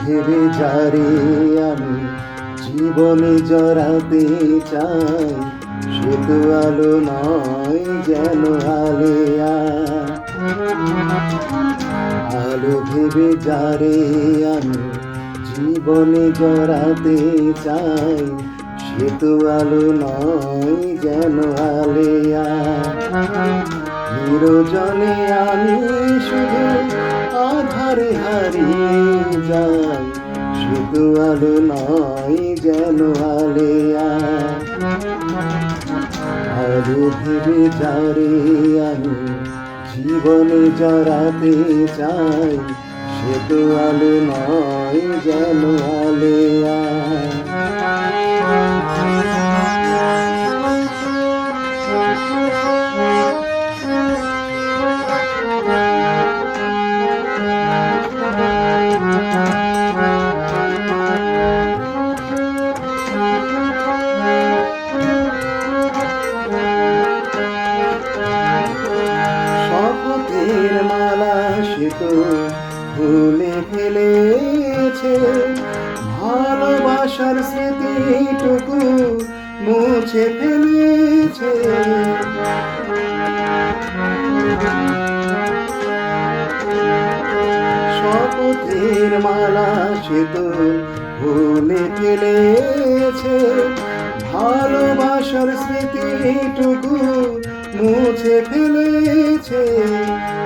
ভেবে যারে আমি জীবনে জড়াতে চাই তো আলো নয় যেন আলেয়া আলো ভেবে যারে আমি জীবনে জড়াতে চাই, সে তো আলো নয় যেন আলেয়া নিরজনে আমি শুধু হারিয়ে যাই শুধু নয় যেন আমি জীবনে জড়াতে চাই আলো নয় যেন শপথের মালা সে তো ভুলে ফেলেছে। ভালোবাসার স্মৃতিটুকু মুছে ফেলেছে। শপথের মালা সে তো ভুলে ফেলেছে। ভালোবাসার স্মৃতিটুকু মুছে ফেলেছে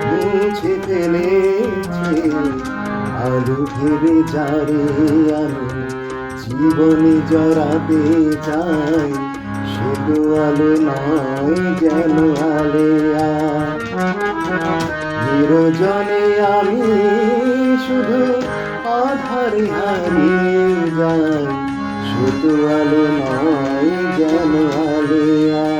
মুছে ফেলেছে। আলু ভেবে যারে আমি জীবনে জড়াতে চাই তো আলো নয় যেন আলেয়া নিরজনে আমি শুধু আধারে হারিয়ে যাই শুধু আলো নয় যেন আলেয়া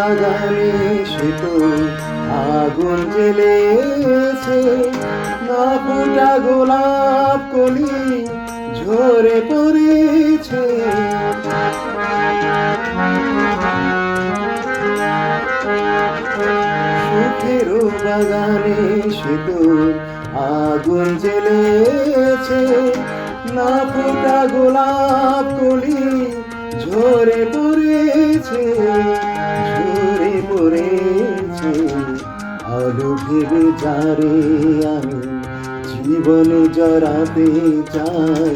বাগানে সে আগুন জ্বেলেছে। না ফোটা গোলাপ কলি ঝরে পড়েছে। সুখের বাগানে সে আগুন জ্বেলেছে। না ফোটা গোলাপ কলি ঝরে আলো ভেবে যারে আমি, জীবনে জড়াতে চাই।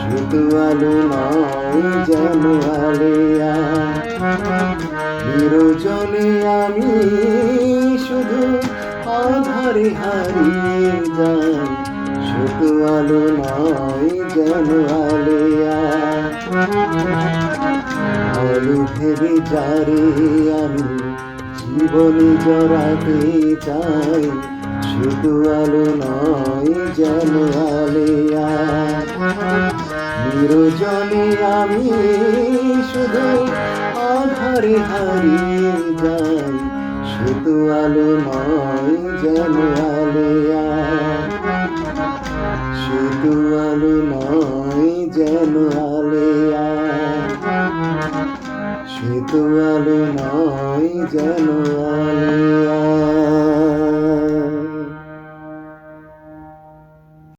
শুধু আলো নয়, যেন আলেয়া নিরজনে আমি শুধু আধারে হারিয়ে যাই। শুধু আলো নয়, যেন আলেয়া আলো ভেবে যারে আমি জীবনে জড়াতে চাই, শুধু আলো নয় যেন আলেয়া আমি শুধু আধারে হারিয়ে যাই, শুধু আলো নয় যেন আলেয়া শুধু আলো নয় যেন আলেয়া সে তো আলো নয় জানো আলিয়া